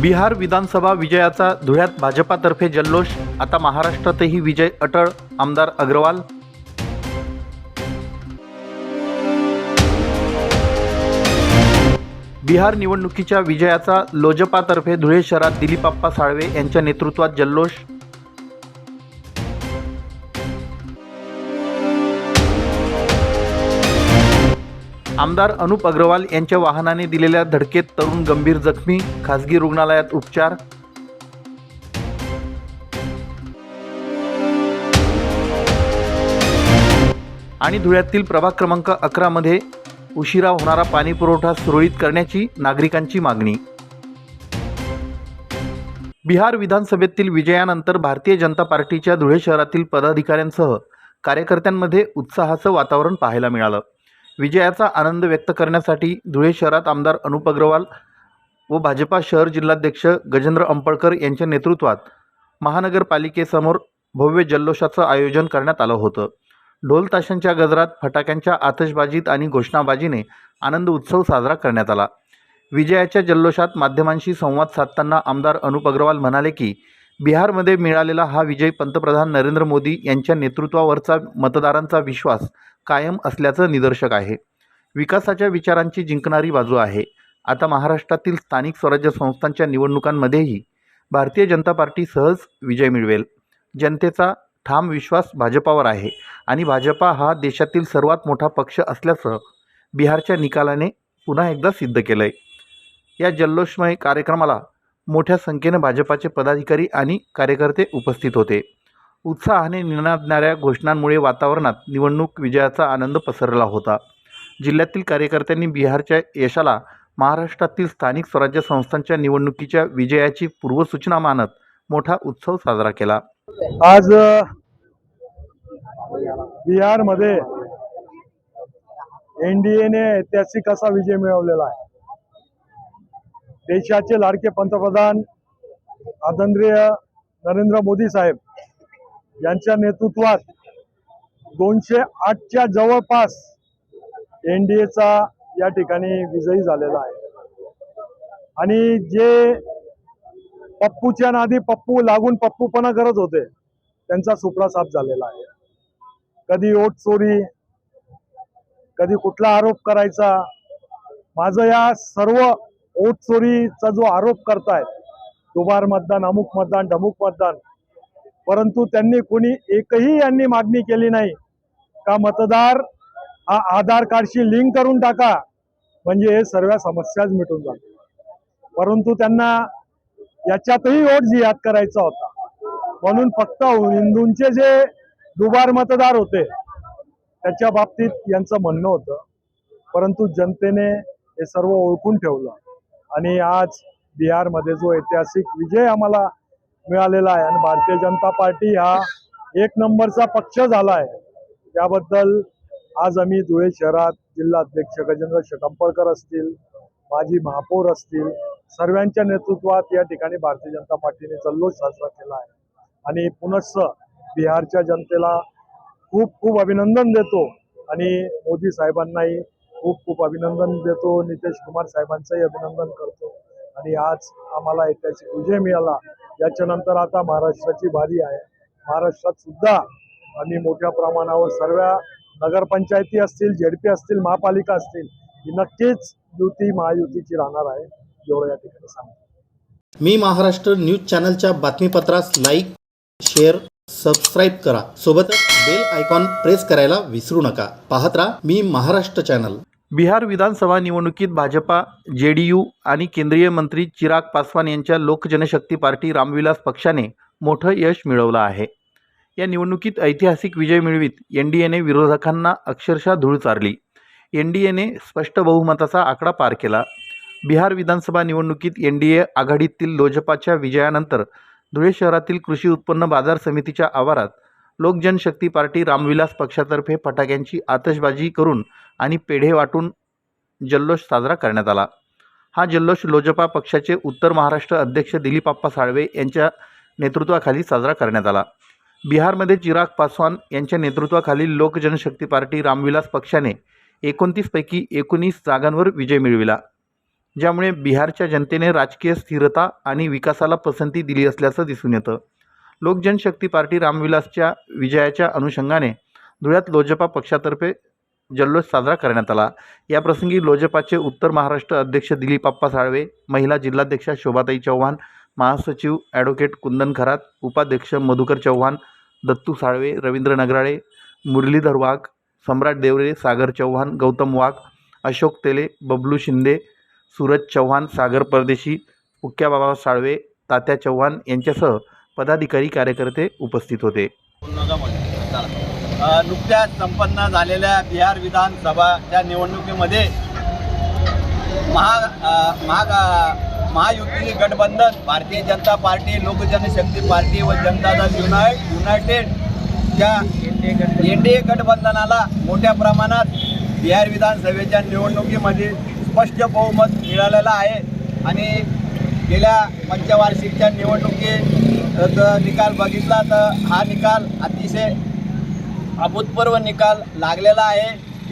बिहार विधानसभा विजयाचा धुळ्यात भाजपातर्फे जल्लोष आता महाराष्ट्रातही विजय अटळ आमदार अग्रवाल. बिहार निवडणुकीच्या विजयाचा लोजपातर्फे धुळे शहरात दिलीपाप्पा साळवे यांच्या नेतृत्वात जल्लोष. आमदार अनुप अग्रवाल यांच्या वाहनाने दिलेल्या धडकेत तरुण गंभीर जखमी खासगी रुग्णालयात उपचार. आणि धुळ्यातील प्रभाग क्रमांक अकरामध्ये उशिरा होणारा पाणी पुरवठा सुरळीत करण्याची नागरिकांची मागणी. बिहार विधानसभेतील विजयानंतर भारतीय जनता पार्टीच्या धुळे शहरातील पदाधिकाऱ्यांसह कार्यकर्त्यांमध्ये उत्साहाचं वातावरण पाहायला मिळालं. विजयाचा आनंद व्यक्त करण्यासाठी धुळे शहरात आमदार अनुप अग्रवाल व भाजपा शहर जिल्हाध्यक्ष गजेंद्र अंपळकर यांच्या नेतृत्वात महानगरपालिकेसमोर भव्य जल्लोषाचं आयोजन करण्यात आलं होतं. ढोल ताशांच्या गजरात फटाक्यांच्या आतषबाजीत आणि घोषणाबाजीने आनंद उत्सव साजरा करण्यात आला. विजयाच्या जल्लोषात माध्यमांशी संवाद साधताना आमदार अनुप अग्रवाल म्हणाले की बिहारमध्ये मिळालेला हा विजय पंतप्रधान नरेंद्र मोदी यांच्या नेतृत्वावरचा मतदारांचा विश्वास कायम असल्याचं निदर्शक आहे. विकासाच्या विचारांची जिंकणारी बाजू आहे. आता महाराष्ट्रातील स्थानिक स्वराज्य संस्थांच्या निवडणुकांमध्येही भारतीय जनता पार्टी सहज विजय मिळवेल. जनतेचा ठाम विश्वास भाजपावर आहे आणि भाजपा हा देशातील सर्वात मोठा पक्ष असल्याचं बिहारच्या निकालाने पुन्हा एकदा सिद्ध केलं आहे या जल्लोषमय कार्यक्रमाला मोठ्या संख्येनं भाजपाचे पदाधिकारी आणि कार्यकर्ते उपस्थित होते. उत्साहाने निनादणाऱ्या घोषणांमुळे वातावरणात निवडणूक विजयाचा आनंद पसरला होता. जिल्ह्यातील कार्यकर्त्यांनी बिहारच्या यशाला महाराष्ट्रातील स्थानिक स्वराज्य संस्थांच्या निवडणुकीच्या विजयाची पूर्वसूचना मानत मोठा उत्सव साजरा केला. आज अ, बिहारमध्ये एनडीएने ऐतिहासिक असा विजय मिळवलेला आहे. देशाचे लाडके पंतप्रधान आदरणीय नरेंद्र मोदी साहेब यांच्या नेतृत्वात दोनशे आठच्या जवळपास एन डी एचा या ठिकाणी विजयी झालेला आहे. आणि जे पप्पूच्या नादी पप्पू लागून पप्पूपणा करत होते त्यांचा सुपडा साफ झालेला आहे. कधी ओट चोरी कधी कुठला आरोप करायचा माझं या सर्व ओट चोरीचा जो आरोप करतायत दुबार मतदान अमुक मतदान ढमुक मतदान परंतु त्यांनी कोणी एकही यांनी मागणी केली नाही. का मतदार हा आधार कार्डशी लिंक करून टाका म्हणजे हे सर्व समस्याच मिटून जातील. परंतु त्यांना याच्यातही वोट जिहाद करायचा होता. म्हणून फक्त हिंदूंचे जे दुबार मतदार होते त्याच्या बाबतीत यांचं म्हणणं होतं. परंतु जनतेने हे सर्व ओळखून ठेवलं. आणि आज बिहारमध्ये जो ऐतिहासिक विजय आम्हाला मिळालेला आहे. आणि भारतीय जनता पार्टी हा एक नंबरचा पक्ष झाला आहे त्याबद्दल आज आम्ही धुळे शहरात जिल्हाध्यक्ष गजेंद्र शेटंपळकर असतील माजी महापौर असतील सर्वांच्या नेतृत्वात या ठिकाणी भारतीय जनता पार्टीने जल्लोष साजरा केला आहे. आणि पुनश्च बिहारच्या जनतेला खूप खूप अभिनंदन देतो. आणि मोदी साहेबांनाही खूप खूप अभिनंदन देतो. नितेश कुमार साहेबांचंही अभिनंदन करतो. आणि आज आम्हाला ऐतिहासिक विजय मिळाला. याच्यानंतर आता महाराष्ट्राची बारी आहे. महाराष्ट्रात सुद्धा आम्ही मोठ्या प्रमाणावर सर्व नगरपंचायती असतील झेडपी असतील महापालिका असतील ही नक्कीच युती महायुतीची राहणार आहे एवढं या ठिकाणी सांगतो. मी महाराष्ट्र न्यूज चॅनलच्या बातमीपत्रास लाईक शेअर सबस्क्राईब करा. सोबतच बेल आयकॉन प्रेस करायला विसरू नका. पाहत राहा मी महाराष्ट्र चॅनल. बिहार विधानसभा निवडणुकीत भाजपा जे डी यू आणि केंद्रीय मंत्री चिराग पासवान यांच्या लोकजनशक्ती पार्टी रामविलास पक्षाने मोठं यश मिळवलं आहे. या निवडणुकीत ऐतिहासिक विजय मिळवीत एन डी एने विरोधकांना अक्षरशः धूळ चारली. एन डी एने स्पष्ट बहुमताचा आकडा पार केला. बिहार विधानसभा निवडणुकीत एन डी ए आघाडीतील लोजपाच्या विजयानंतर धुळे शहरातील कृषी उत्पन्न बाजार समितीच्या आवारात लोकजनशक्ती पार्टी रामविलास पक्षातर्फे फटाक्यांची आतषबाजी करून आणि पेढे वाटून जल्लोष साजरा करण्यात आला. हा जल्लोष लोजपा पक्षाचे उत्तर महाराष्ट्र अध्यक्ष दिलीपाप्पा साळवे यांच्या नेतृत्वाखाली साजरा करण्यात आला. बिहारमध्ये चिराग पासवान यांच्या नेतृत्वाखालील लोकजनशक्ती पार्टी रामविलास पक्षाने एकोणतीसपैकी एकोणीस जागांवर विजय मिळविला. ज्यामुळे बिहारच्या जनतेने राजकीय स्थिरता आणि विकासाला पसंती दिली असल्याचं दिसून येतं. लोकजनशक्ती पार्टी रामविलासच्या विजयाच्या अनुषंगाने धुळ्यात लोजपा पक्षातर्फे जल्लोष साजरा करण्यात आला. याप्रसंगी लोजपाचे उत्तर महाराष्ट्र अध्यक्ष दिलीपाप्पा साळवे महिला जिल्हाध्यक्षा शोभाताई चव्हाण महासचिव ॲडव्होकेट कुंदन खरात उपाध्यक्ष मधुकर चव्हाण दत्तू साळवे रवींद्र नगराळे मुरलीधर वाघ सम्राट देवरे सागर चव्हाण गौतम वाघ अशोक तेले बबलू शिंदे सूरज चव्हाण सागर परदेशी उक्क्याबाबा साळवे तात्या चव्हाण यांच्यासह पदाधिकारी कार्यकर्ते उपस्थित होते. नुकत्याच संपन्न झालेल्या बिहार विधानसभाच्या निवडणुकीमध्ये महा महा महायुती गठबंधन भारतीय जनता पार्टी लोकजनशक्ती पार्टी व जनता दल युनाय युनायटेड या एन डी ए गठबंधनाला मोठ्या प्रमाणात बिहार विधानसभेच्या निवडणुकीमध्ये स्पष्ट बहुमत मिळालेलं आहे. आणि गेल्या पंचवार्षिकच्या तर निकाल बघितला तर हा निकाल अतिशय अभूतपूर्व निकाल लागलेला आहे.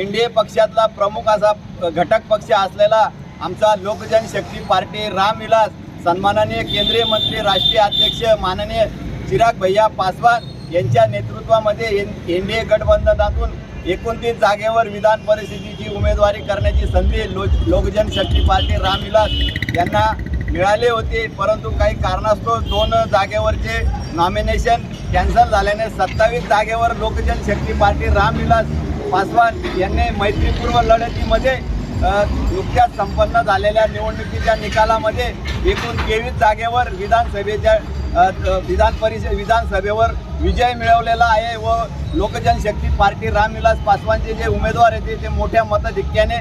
एन डी ए पक्षातला प्रमुख असा घटक पक्ष असलेला आमचा लोकजनशक्ती पार्टी रामविलास सन्माननीय केंद्रीय मंत्री राष्ट्रीय अध्यक्ष माननीय चिराग भैया पासवान यांच्या नेतृत्वामध्ये एन एन डी ए गठबंधनातून एकोणतीस जागेवर विधान परिषदेची उमेदवारी करण्याची संधी लो लोकजनशक्ती पार्टी रामविलास यांना मिळाले होते परंतु काही कारणास्तव दोन जागेवरचे नॉमिनेशन कॅन्सल झाल्याने सत्तावीस जागेवर लोकजनशक्ती पार्टी रामविलास पासवान यांनी मैत्रीपूर्व लढतीमध्ये नुकत्याच संपन्न झालेल्या निवडणुकीच्या निकालामध्ये एकूण तेवीस जागेवर विधानसभेच्या विधान परिषद विधानसभेवर विजय मिळवलेला आहे व लोकजनशक्ती पार्टी रामविलास पासवानचे जे उमेदवार आहेत ते मोठ्या मताधिक्याने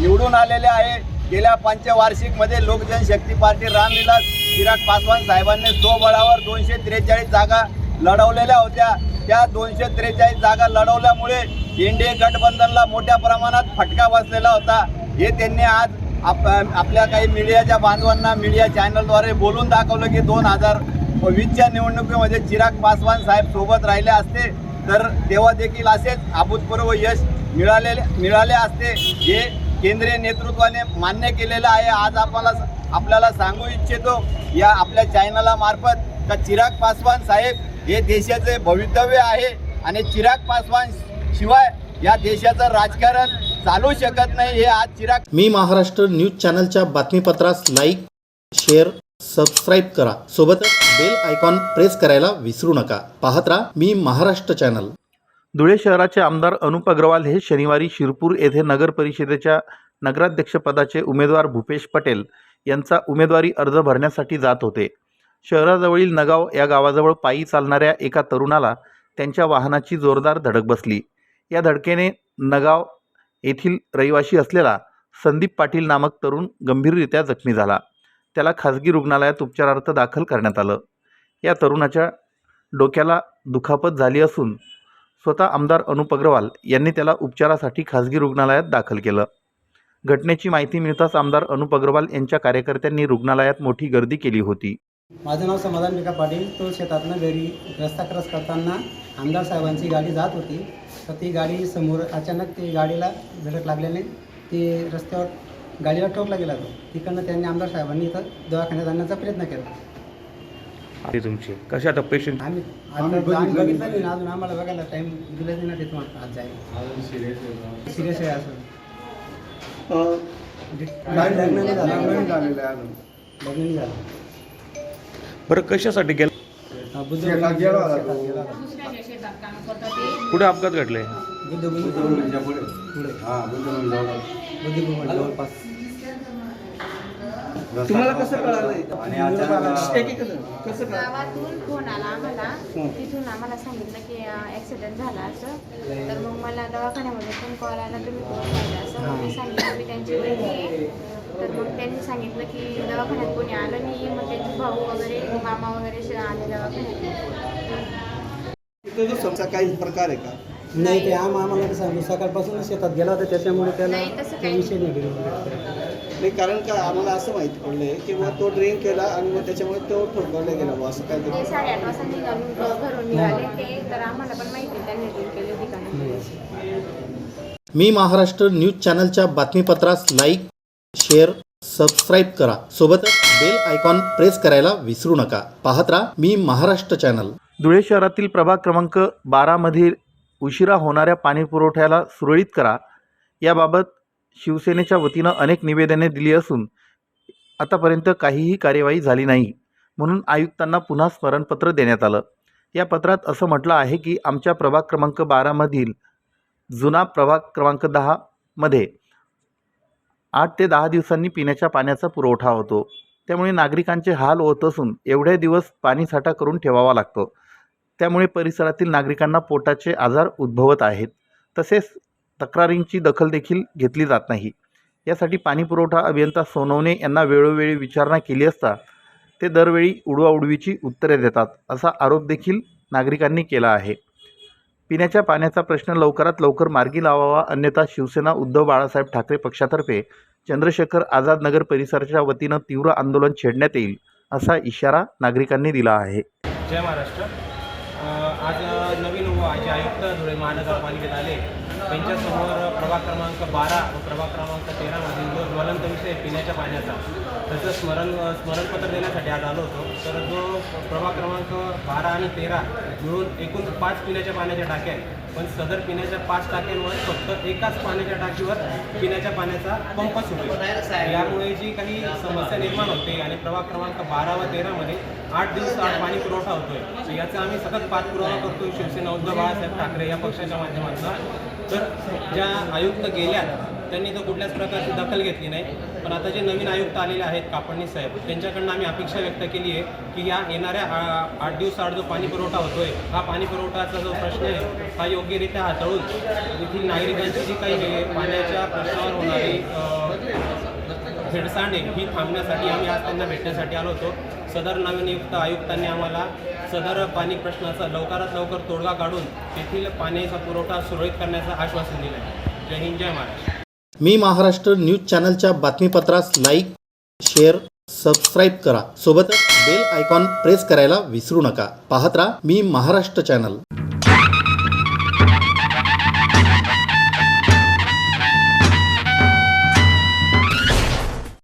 निवडून आलेले आहे. गेल्या पंचवार्षिकमध्ये लोकजनशक्ती पार्टी रामविलास चिराग पासवान साहेबांनी स्वबळावर दोनशे त्रेचाळीस जागा लढवलेल्या होत्या. त्या दोनशे त्रेचाळीस जागा लढवल्यामुळे एनडीए गठबंधनला मोठ्या प्रमाणात फटका बसलेला होता. हे त्यांनी आज आप आपल्या काही मीडियाच्या बांधवांना मीडिया चॅनलद्वारे बोलून दाखवलं की दोन हजार वीसच्या निवडणुकीमध्ये चिराग पासवान साहेब सोबत राहिले असते तर तेव्हा देखील असेच अभूतपूर्व यश मिळालेले मिळाले असते. हे केंद्रीय नेतृत्वाने मान्य केलेलं आहे. आज आपल्याला आपल्याला सांगू इच्छितो या आपल्या चॅनला मार्फत का चिराग पासवान साहेब हे देशाचे भवितव्य आहे आणि चिराग पासवान शिवाय या देशाचं राजकारण चालू शकत नाही हे आज चिराग मी महाराष्ट्र न्यूज चॅनलच्या बातमीपत्रास लाईक शेअर सबस्क्राईब करा. सोबतच बेल आयकॉन प्रेस करायला विसरू नका. पाहत राहा मी महाराष्ट्र चॅनल. धुळे शहराचे आमदार अनुप अग्रवाल हे शनिवारी शिरपूर येथे नगर परिषदेच्या नगराध्यक्षपदाचे उमेदवार भूपेश पटेल यांचा उमेदवारी अर्ज भरण्यासाठी जात होते. शहराजवळील नगाव या गावाजवळ पायी चालणाऱ्या एका तरुणाला त्यांच्या वाहनाची जोरदार धडक बसली. या धडकेने नगाव येथील रहिवाशी असलेला संदीप पाटील नामक तरुण गंभीररित्या जखमी झाला. त्याला खाजगी रुग्णालयात उपचारार्थ दाखल करण्यात आलं. या तरुणाच्या डोक्याला दुखापत झाली असून स्वतः आमदार अनुप अग्रवाल यांनी त्याला उपचारासाठी खाजगी रुग्णालयात दाखल केलं. घटनेची माहिती मिळताच आमदार अनुप अग्रवाल यांच्या कार्यकर्त्यांनी रुग्णालयात मोठी गर्दी केली होती. माझं नाव समाधान विका पाटील. तो शेतातनं घरी रस्ता क्रॉस करताना आमदार साहेबांची गाडी जात होती. तर ती गाडी समोर अचानक ती गाडीला धडक लागल्याने ती रस्त्यावर गाडीला ठोकला गेला तो. तिकडनं त्यांनी आमदार साहेबांनी इथं दवाखान्यात आणण्याचा प्रयत्न केला. ते तुमचे. कसे आता पेशंट आम्ही आता आम्ही बघितलं नाही. ना अजून आम्हाला बघायला नाही ना आज जायला सिरियस आहे असं गाडी लग्न नाही झालं. लग्न नाही झालं. बरं कशासाठी गेलं? हा, बुद्ध शेतात गेला होता. कुठे अपघात घडले? बुद्ध बुद्ध पुढे. बुद्धिभूमी जवळपास. तुम्हाला कसं कळालं आणि अचानक एक एक कसं कळालं? गावातून फोन आला आम्हाला. तिथून आम्हाला सांगितलं की ॲक्सिडेंट झाला असं. तर मग मला दवाखान्यामध्ये पण कॉल आला तुम्ही कोण पाहिजे असं. मग मी सांगितलं मी त्यांची बहिणी आहे. तर मग त्यांनी सांगितलं की दवाखान्यात कोणी आलं नाही. मग त्यांचे भाऊ वगैरे मामा वगैरे असे आले दवाखान्यात. काही प्रकार आहे का? नाही ते आम आम्हाला कसं सांगू सकाळपासून शेतात गेला होता त्याच्यामुळे त्याला विषय नाही. नाही कारण का आम्हाला असं माहिती पडलंय की बुवा तो ड्रिंक केला आणि मग त्याच्यामुळे तो ठोकवला गेला बुवा असं काय ते साडेआठ वाजता निघालून घ- घरून निघाले ते तर आम्हाला पण माहिती आहे त्यांनी ड्रिंक केले ठिकाणी मी महाराष्ट्र न्यूज चॅनलच्या बातमीपत्रास लाईक शेअर सबस्क्राईब करा. सोबतच बेल आयकॉन प्रेस करायला विसरू नका. पाहत राहा मी महाराष्ट्र चॅनल. धुळे शहरातील प्रभाग क्रमांक बारामधील उशिरा होणाऱ्या पाणी पुरवठ्याला सुरळीत करा. याबाबत शिवसेनेच्या वतीनं अनेक निवेदने दिली असून आतापर्यंत काहीही कार्यवाही झाली नाही. म्हणून आयुक्तांना पुन्हा स्मरणपत्र देण्यात आलं. या पत्रात असं म्हटलं आहे की आमच्या प्रभाग क्रमांक बारामधील जुना प्रभाग क्रमांक दहामध्ये आठ ते दहा दिवसांनी पिण्याच्या पाण्याचा पुरवठा होतो. त्यामुळे नागरिकांचे हाल होत असून एवढे दिवस पाणीसाठा करून ठेवावा लागतो. त्यामुळे परिसरातील नागरिकांना पोटाचे आजार उद्भवत आहेत. तसेच तक्रारींची दखल देखील घेतली जात नाही. यासाठी पाणीपुरवठा अभियंता सोनवणे यांना वेळोवेळी विचारणा केली असता ते दरवेळी उडवाउडवीची उत्तरे देतात असा आरोप देखील नागरिकांनी केला आहे. पिण्याच्या पाण्याचा प्रश्न लवकरात लवकर मार्गी लावावा अन्यथा शिवसेना उद्धव बाळासाहेब ठाकरे पक्षातर्फे चंद्रशेखर आझाद नगर परिसराच्या वतीनं तीव्र आंदोलन छेडण्यात येईल असा इशारा नागरिकांनी दिला आहे. जय महाराष्ट्र. आज नवीन आयुक्त धुळे महानगरपालिकेत आले. त्यांच्यासमोर प्रभाग क्रमांक बारा व प्रभाग क्रमांक तेरामध्ये जो ज्वलंत विषय आहे पिण्याच्या पाण्याचा त्याचं स्मरण स्मरणपत्र देण्यासाठी आज आलो होतो. तर जो प्रभाग क्रमांक बारा आणि तेरा मिळून एकूण पाच पिण्याच्या पाण्याच्या टाक्या आहेत. पण सदर पिण्याच्या पाच टाक्यांमुळे फक्त एकाच पाण्याच्या टाकीवर पिण्याच्या पाण्याचा पंप सुरू यामुळे जी काही समस्या निर्माण होते आणि प्रभाग क्रमांक बारा व तेरामध्ये आठ दिवस आठ पाणी पुरवठा होतोय. याचा आम्ही सतत पाठपुरावा करतोय शिवसेना उद्धव बाळासाहेब ठाकरे या पक्षाच्या माध्यमातून. तर ज्या आयुक्त गेल्यात त्यांनी तर कुठल्याच प्रकारची दखल घेतली नाही. पण आता जे नवीन आयुक्त आलेले आहेत कापडणी साहेब त्यांच्याकडनं आम्ही अपेक्षा व्यक्त केली आहे की या येणाऱ्या आ- आठ दिवसाआड जो पाणी पुरवठा होतोय हा पाणी पुरवठाचा जो प्रश्न आहे हा योग्यरित्या हाताळून येथील नागरिकांची जी काही हे पाण्याच्या प्रश्नावर होणारी अ, आहे ही थांबण्यासाठी आम्ही आज त्यांना भेटण्यासाठी आलो होतो. सदर नवनियुक्त आयुक्तांनी आम्हाला सदर पाणी प्रश्नाचा लवकरात लवकर तोडगा काढून तेथील पाण्याचा पुरवठा सुरळीत करण्याचं आश्वासन दिलं आहे जय हिंद जय महाराष्ट्र. मी महाराष्ट्र न्यूज चॅनलच्या बातमीपत्रास लाईक शेअर सबस्क्राईब करा. सोबतच बेल आयकॉन प्रेस करायला विसरू नका. पाहत राहा मी महाराष्ट्र चॅनल.